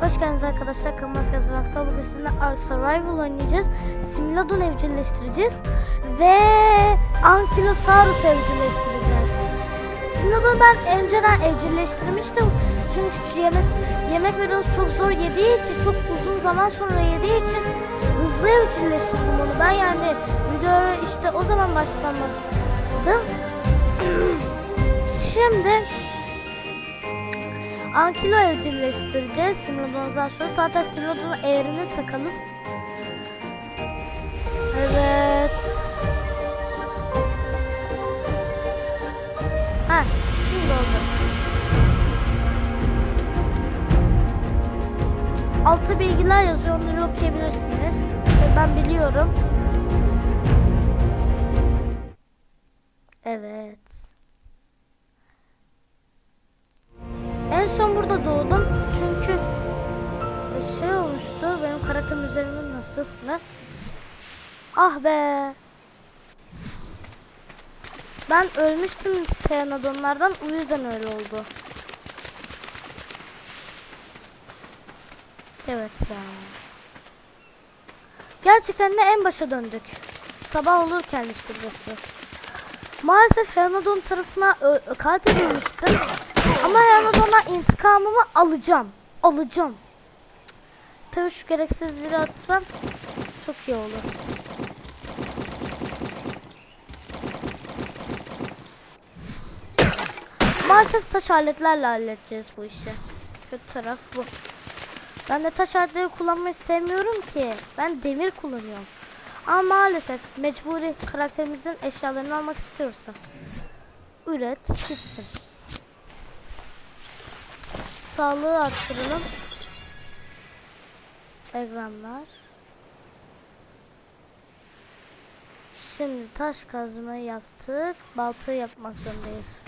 Hoş geldiniz arkadaşlar. Kanalıma hoş geldiniz. Bugün sizinle Ark Survival oynayacağız. Simladon evcilleştireceğiz. Ve Ankylosaurus evcilleştireceğiz. Simladon ben önceden evcilleştirmiştim. Çünkü yemes, yemek veriyoruz çok zor yediği için, çok uzun zaman sonra yediği için hızlı evcilleştirdim onu. Ben yani videoya işte o zaman başlamadım. Şimdi Ankilo evcilleştireceğiz Simrodon'dan sonra. Zaten Simrodon'un eğrini takalım. Evet. Ha, şimdi oldu. Altta bilgiler yazıyor, onları okuyabilirsiniz. Ben biliyorum. Evet. Nasıl ne? Ah be. Ben ölmüştüm Seyanadonlardan. O yüzden öyle oldu. Evet ya. Gerçekten de en başa döndük. Sabah olurken işte burası. Maalesef Heanodon tarafına ö- katledilmiştim. Ama Heanodon'a intikamımı alacağım. Alacağım. Tabii şu gereksizleri atsam çok iyi olur. Maalesef taş aletlerle halledeceğiz bu işi. Kötü taraf bu. Ben de taş aletleri kullanmayı sevmiyorum ki. Ben demir kullanıyorum. Ama maalesef mecburi karakterimizin eşyalarını almak istiyorsa. Üret, gitsin. Sağlığı arttıralım. Ekranlar. Şimdi taş kazmayı yaptık. Balta yapmak zorundayız.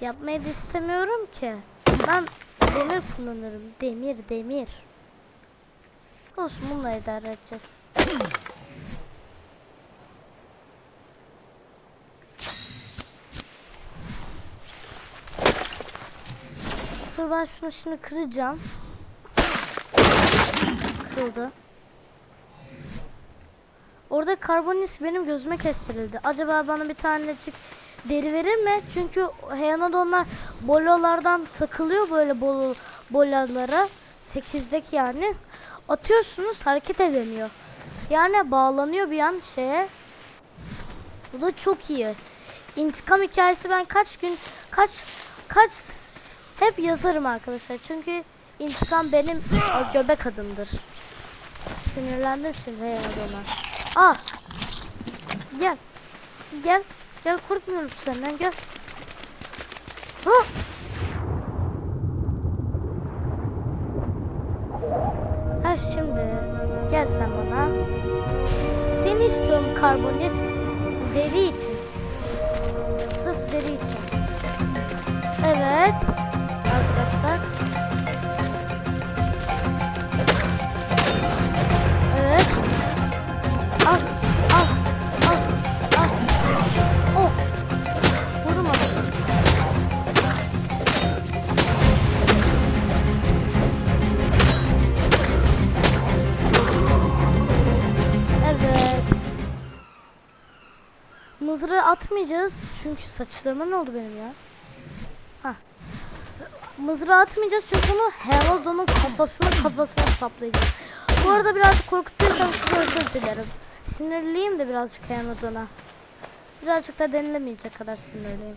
Yapmayı da istemiyorum ki. Ben demir kullanırım. Demir, demir. Olsun bununla idare edeceğiz. Dur ben şunu şimdi kıracağım. Kırıldı. Orada karbonis benim gözüme kestirildi. Acaba bana bir tanecik deri verir mi? Çünkü Heyanodonlar bololardan takılıyor böyle bol bolalara. 8'deki yani. Atıyorsunuz hareket edemiyor. Yani bağlanıyor bir an şeye. Bu da çok iyi. İntikam hikayesi ben kaç gün kaç kaç hep yazarım arkadaşlar. Çünkü intikam benim o göbek adımdır. Sinirlendim şimdi Heyanodon'a. Ah. Gel. Gel. Gel korkmuyorum senden gel. Ah. Ha şimdi gel sen bana. Seni istiyorum karbonit deri için. Sırf deri için. Evet. Arkadaşlar. Atmayacağız. Çünkü saçlarıma ne oldu benim ya? Hah. Mızrağı atmayacağız çünkü bunu Herodon'un kafasına kafasına saplayacağız. Bu arada birazcık korkuttuysam size özür dilerim. Sinirliyim de birazcık Herodon'a. Birazcık da denilemeyecek kadar sinirliyim.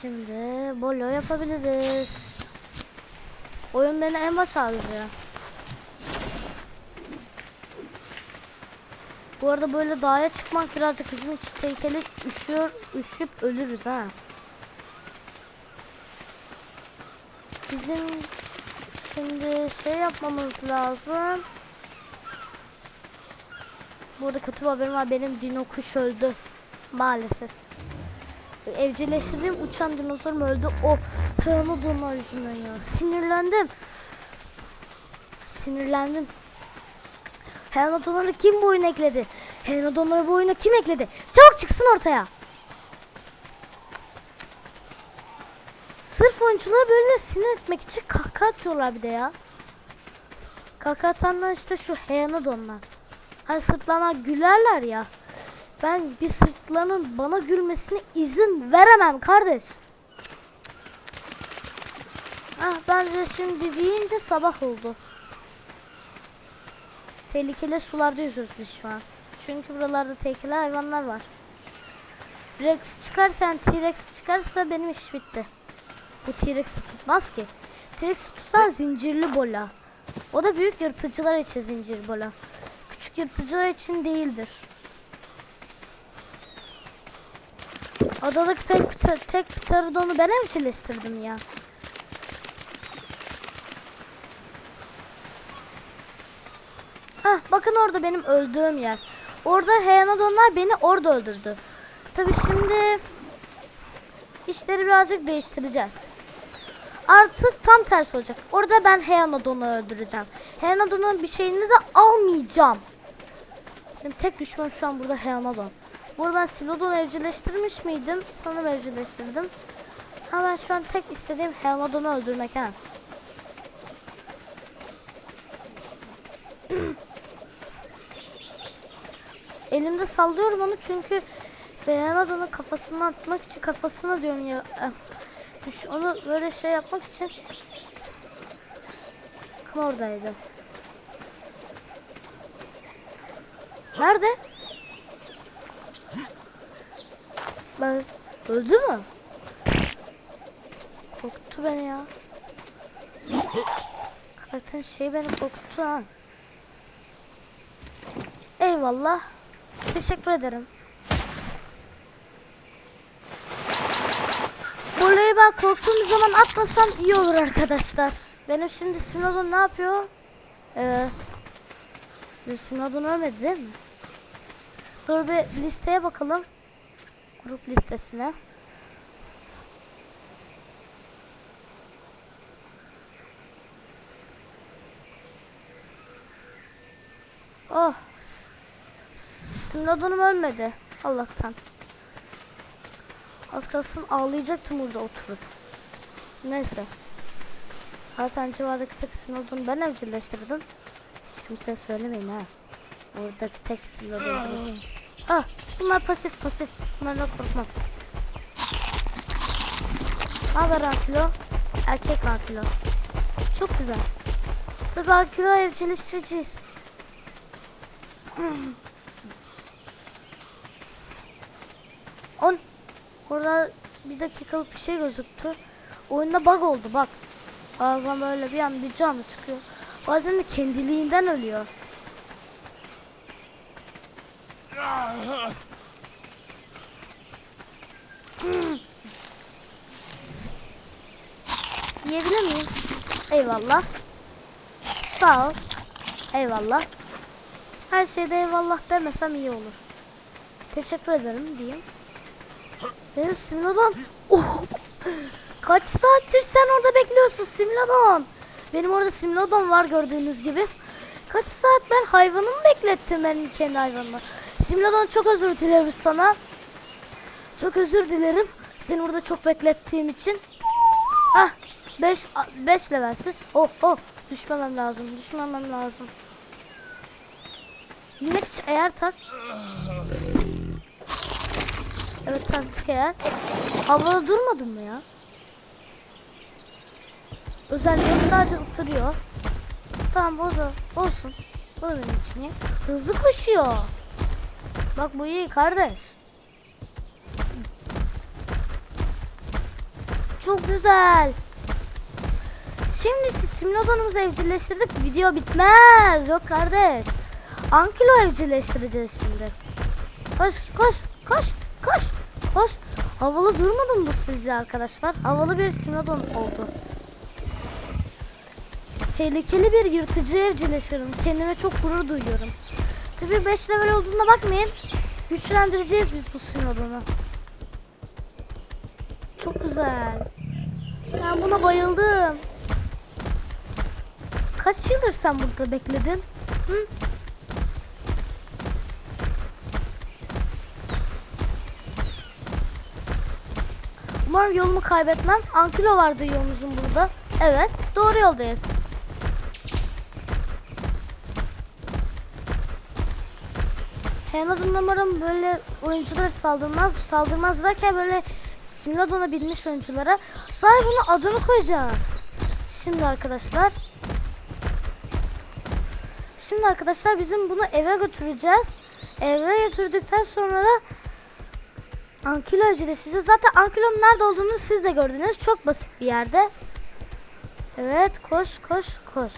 Şimdi bolo yapabiliriz. Oyun beni en başa alıyor. Bu arada böyle dağa çıkmak birazcık bizim için tehlikeli. Üşüyor, üşüp ölürüz ha. Bizim şimdi şey yapmamız lazım. Burada kötü bir haberim var. Benim dino kuş öldü. Maalesef. Evcilleştirdiğim uçan dinozorum öldü. O Pteranodon yüzünden ya. Sinirlendim. Sinirlendim. Helnodonları kim bu oyuna ekledi? Helnodonları bu oyuna kim ekledi? Çabuk çıksın ortaya. Sırf oyuncuları böyle sinir etmek için kahkaha atıyorlar bir de ya. Kahkaha atanlar işte şu Helnodonlar. Hani sırtlarına gülerler ya. Ben bir sırtlanın bana gülmesine izin veremem kardeş. Ah bence şimdi deyince sabah oldu. Tehlikeli sularda yüzüyoruz biz şu an. Çünkü buralarda tehlikeli hayvanlar var. Rex çıkarsa T-Rex çıkarsa benim iş bitti. Bu T-Rex'i tutmaz ki. T-Rex'i tutan zincirli bola. O da büyük yırtıcılar için zincir bola. Küçük yırtıcılar için değildir. Adadaki pek tek pterodonu ben evcilleştirdim ya. Hah bakın orada benim öldüğüm yer. Orada Heyanodonlar beni orada öldürdü. Tabi şimdi işleri birazcık değiştireceğiz. Artık tam tersi olacak. Orada ben Heyanodon'u öldüreceğim. Heyanodon'un bir şeyini de almayacağım. Benim tek düşmanım şu an burada Heyanodon. Burada ben Silodon'u evcilleştirmiş miydim? Sanırım evcilleştirdim. Ha ben şu an tek istediğim Heyanodon'u öldürmek ha. Elimde sallıyorum onu çünkü Heyanodon'un kafasına atmak için kafasına diyorum ya. eh, Düş, onu böyle şey yapmak için Bakın oradaydı. Nerede? Ben öldü mü? Korkuttu beni ya. Zaten şey beni korkuttu ha. Eyvallah. Teşekkür ederim. Burayı ben korktuğum zaman atmasam iyi olur arkadaşlar. Benim şimdi Simodon ne yapıyor? Ee, dur, Simodon ölmedi değil mi? Dur bir listeye bakalım. Grup listesine. Oh. Simodon'um ölmedi. Allah'tan. Az kalsın ağlayacaktım burada oturup. Neyse. Zaten civardaki tek simyodunu ben evcilleştirdim. Hiç kimseye söylemeyin ha. Oradaki tek simyodunu. Ah bunlar pasif pasif. Bunlarla korkmam. Haber Ankilo. Erkek Ankilo. Çok güzel. Tabi Ankilo evcilleştireceğiz. On. Orada bir dakikalık bir şey gözüktü. Oyunda bug oldu bak. Bazen böyle bir an bir canlı çıkıyor. Bazen de kendiliğinden ölüyor. Yiyebilir miyim? Eyvallah. Sağ ol. Eyvallah. Her şeyde eyvallah demesem iyi olur. Teşekkür ederim diyeyim. Benim Simlodon. Oh. Kaç saattir sen orada bekliyorsun Simlodon? Benim orada Simlodon var gördüğünüz gibi. Kaç saat ben hayvanımı beklettim benim kendi hayvanımı. Simlodon çok özür dilerim sana. Çok özür dilerim. Seni burada çok beklettiğim için. Hah 5 5 levelsin. Oh oh düşmemem lazım. Düşmemem lazım. Yemek için eğer tak. Evet taktık eğer. Havada durmadın mı ya? Özelliği sadece ısırıyor. Tamam o da olsun. Bu da benim için iyi. Hızlı koşuyor. Bak bu iyi kardeş. Çok güzel. Şimdi Simlodon'umuzu evcilleştirdik. Video bitmez. Yok kardeş. Ankilo evcilleştireceğiz şimdi. Koş koş koş koş koş. Havalı durmadı mı bu sizce arkadaşlar? Havalı bir Simlodon oldu. Tehlikeli bir yırtıcı evcilleşiyorum. Kendime çok gurur duyuyorum. Tabi 5 level olduğuna bakmayın. Güçlendireceğiz biz bu simülasyonu. Çok güzel. Ben buna bayıldım. Kaç yıldır sen burada bekledin? Hı? Umarım yolumu kaybetmem. Ankilo vardı yolumuzun burada. Evet, doğru yoldayız. Henad'ın umarım böyle oyuncular saldırmaz. Saldırmaz derken böyle Simladon'a binmiş oyunculara. Sahi bunun adını koyacağız. Şimdi arkadaşlar. Şimdi arkadaşlar bizim bunu eve götüreceğiz. Eve götürdükten sonra da Ankilo öceleşeceğiz. Zaten Ankilo'nun nerede olduğunu siz de gördünüz. Çok basit bir yerde. Evet koş koş koş.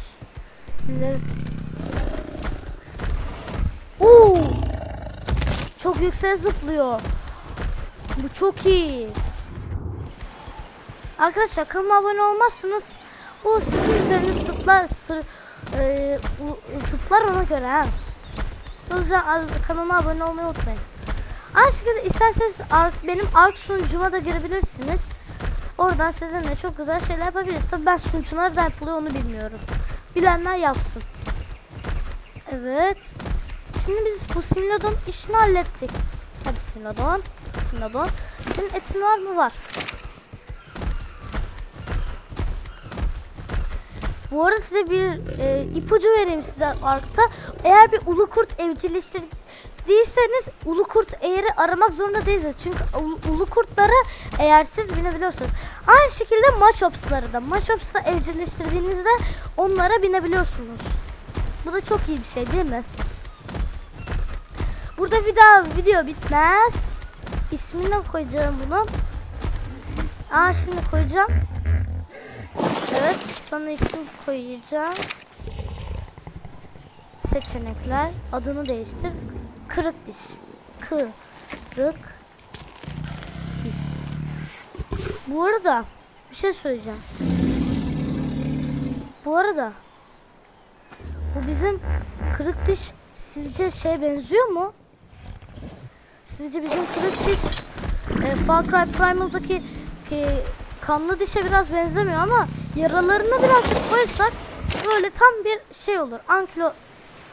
Çok yüksek zıplıyor. Bu çok iyi. Arkadaşlar kanalıma abone olmazsınız. Bu sizin üzeriniz zıplar, sır, e, zıplar ona göre ha. O yüzden kanalıma abone olmayı unutmayın. Aynı şekilde isterseniz benim ark sunucuma da girebilirsiniz. Oradan sizinle çok güzel şeyler yapabiliriz. Tabii ben sunucular da yapılıyor onu bilmiyorum. Bilenler yapsın. Evet. Şimdi biz bu simüladon işini hallettik. Hadi simüladon. Simüladon. Senin etin var mı? Var. Bu arada size bir e, ipucu vereyim size Ark'ta. Eğer bir ulu kurt evcilleştirdiyseniz ulu kurt eğeri aramak zorunda değilsiniz. Çünkü ulu, ulu kurtları eğer siz binebiliyorsunuz. Aynı şekilde Machops'ları da. Machops'ı evcilleştirdiğinizde onlara binebiliyorsunuz. Bu da çok iyi bir şey değil mi? Burada bir daha video bitmez. İsmini koyacağım bunun. Aa şimdi koyacağım. Evet, sana isim koyacağım. Seçenekler, adını değiştir. Kırık diş. Kırık diş. Bu arada bir şey söyleyeceğim. Bu arada bu bizim kırık diş sizce şey benziyor mu? Sizce bizim kırık diş e, Far Cry Primal'daki ki, kanlı dişe biraz benzemiyor ama yaralarını birazcık koysak böyle tam bir şey olur. Ankilo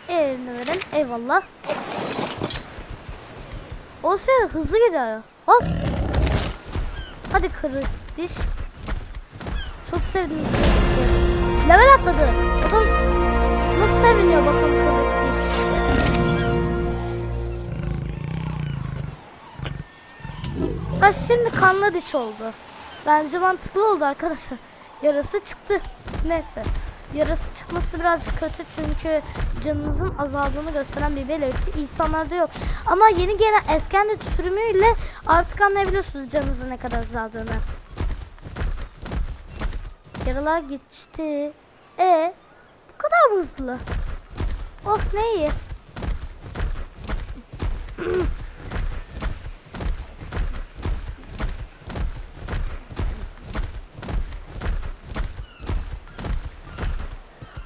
eline verin. Eyvallah. Olsaydı hızlı gidiyor. Hop. Hadi kırık diş. Çok sevdim kırık. Level atladı. Bakalım nasıl seviniyor bakalım kırık Ha şimdi kanlı diş oldu. Bence mantıklı oldu arkadaşlar. Yarası çıktı. Neyse. Yarası çıkması da birazcık kötü çünkü canınızın azaldığını gösteren bir belirti insanlarda yok. Ama yeni gelen Eskender sürümüyle artık anlayabiliyorsunuz canınızın ne kadar azaldığını. Yaralar geçti. E bu kadar mı hızlı? Oh ne iyi.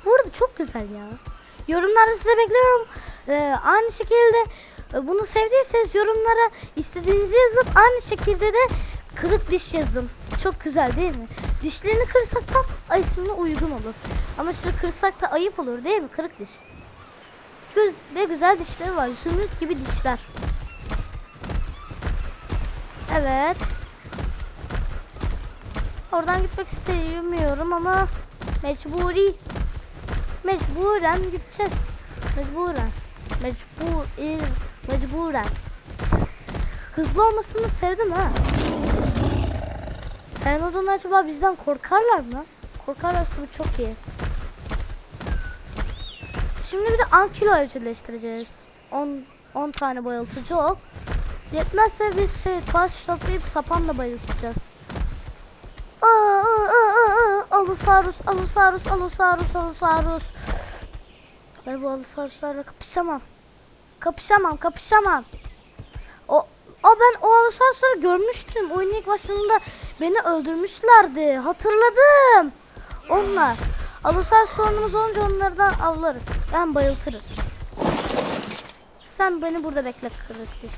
Bu arada çok güzel ya. Yorumlarda size bekliyorum. Ee, aynı şekilde e, bunu sevdiyseniz yorumlara istediğinizi yazıp aynı şekilde de kırık diş yazın. Çok güzel değil mi? Dişlerini kırsak tam ismine uygun olur. Ama şimdi kırsak da ayıp olur değil mi? Kırık diş. Göz, ne güzel dişleri var. Zümrüt gibi dişler. Evet. Oradan gitmek istemiyorum ama mecburi. Mecburen gideceğiz. Mecburen. Mecbur, mecburen. Hızlı olmasını sevdim ha. Renodon acaba bizden korkarlar mı? Korkarlarsa bu çok iyi. Şimdi bir de Ankilo evcilleştireceğiz. 10 10 tane bayıltıcı ok. Yetmezse biz şey taş toplayıp sapanla bayıltacağız. Aa, Alosarus, Alosarus, Alosarus, Alosarus. Ben bu Alosaruslarla kapışamam. Kapışamam, kapışamam. O, o ben o Alosarusları görmüştüm. Oyunun ilk başlarında beni öldürmüşlerdi. Hatırladım. Onlar. Alosarus sorunumuz olunca onlardan avlarız. Yani bayıltırız. Sen beni burada bekle kırık diş.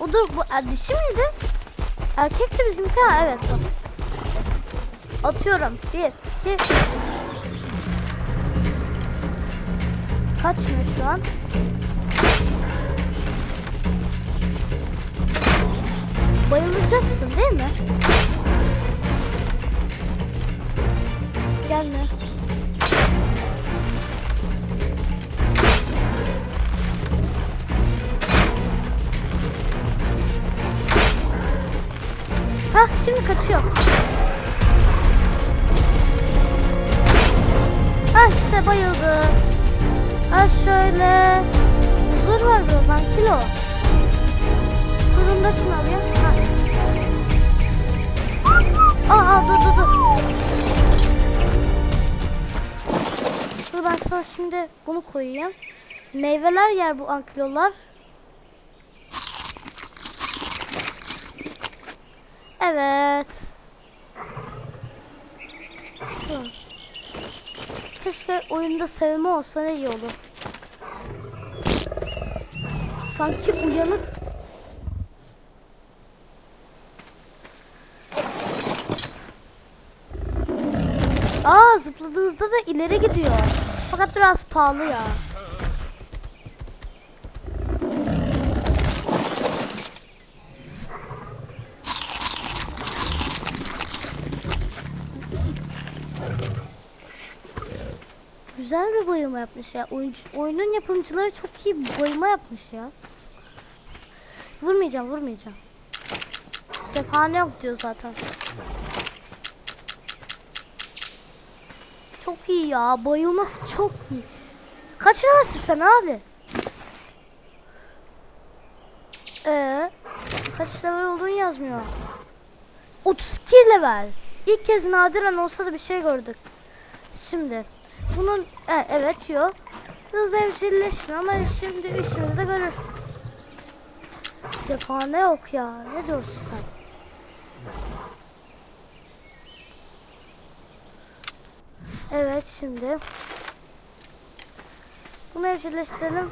O dur bu er, dişi miydi? Erkekti bizimki ha evet bak. Atıyorum. Bir, iki, üç. Kaçmıyor şu an. Bayılacaksın değil mi? Gelme. Hah şimdi kaçıyor. Birazdan kilo. Fırındakini alayım. Ha. Aa, dur dur dur. Dur ben sana şimdi bunu koyayım. Meyveler yer bu ankilolar. Evet. Keşke oyunda sevme olsa ne iyi olur. Sanki uyanık. Aa zıpladığınızda da ileri gidiyor. Fakat biraz pahalı ya. Güzel bir bayılma yapmış ya. Oyuncu, oyunun yapımcıları çok iyi bir bayılma yapmış ya. Vurmayacağım, vurmayacağım. Cephane yok diyor zaten. Çok iyi ya. Bayılması çok iyi. Kaç levelsin sen abi? Ee, kaç level olduğunu yazmıyor. 32 level. İlk kez nadiren olsa da bir şey gördük. Şimdi bunun e, evet yok. Hız evcilleşmiyor ama şimdi işimizde görür. Cephane yok ya. Ne diyorsun sen? Evet şimdi. Bunu evcilleştirelim.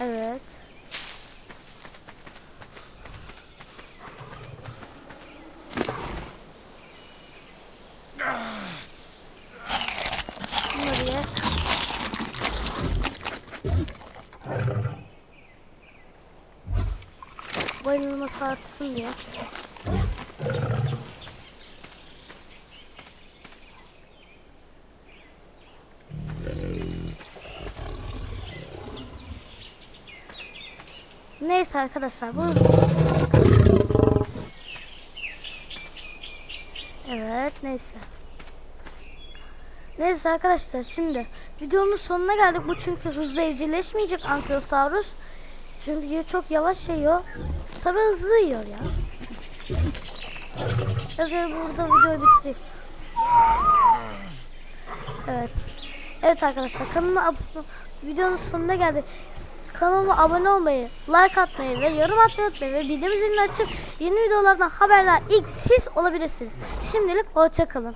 Evet. Artsın diye. Neyse arkadaşlar bu Evet neyse. Neyse arkadaşlar şimdi videonun sonuna geldik. Bu çünkü hızlı evcilleşmeyecek Ankylosaurus. Çünkü çok yavaş yiyor. Tabi hızlı yiyor ya. Yazıyorum burada videoyu bitireyim. Evet. Evet arkadaşlar kanalıma abone videonun sonuna geldik. Kanalıma abone olmayı, like atmayı ve yorum atmayı unutmayın. Ve bildirim zilini açıp yeni videolardan haberdar ilk siz olabilirsiniz. Şimdilik hoşçakalın.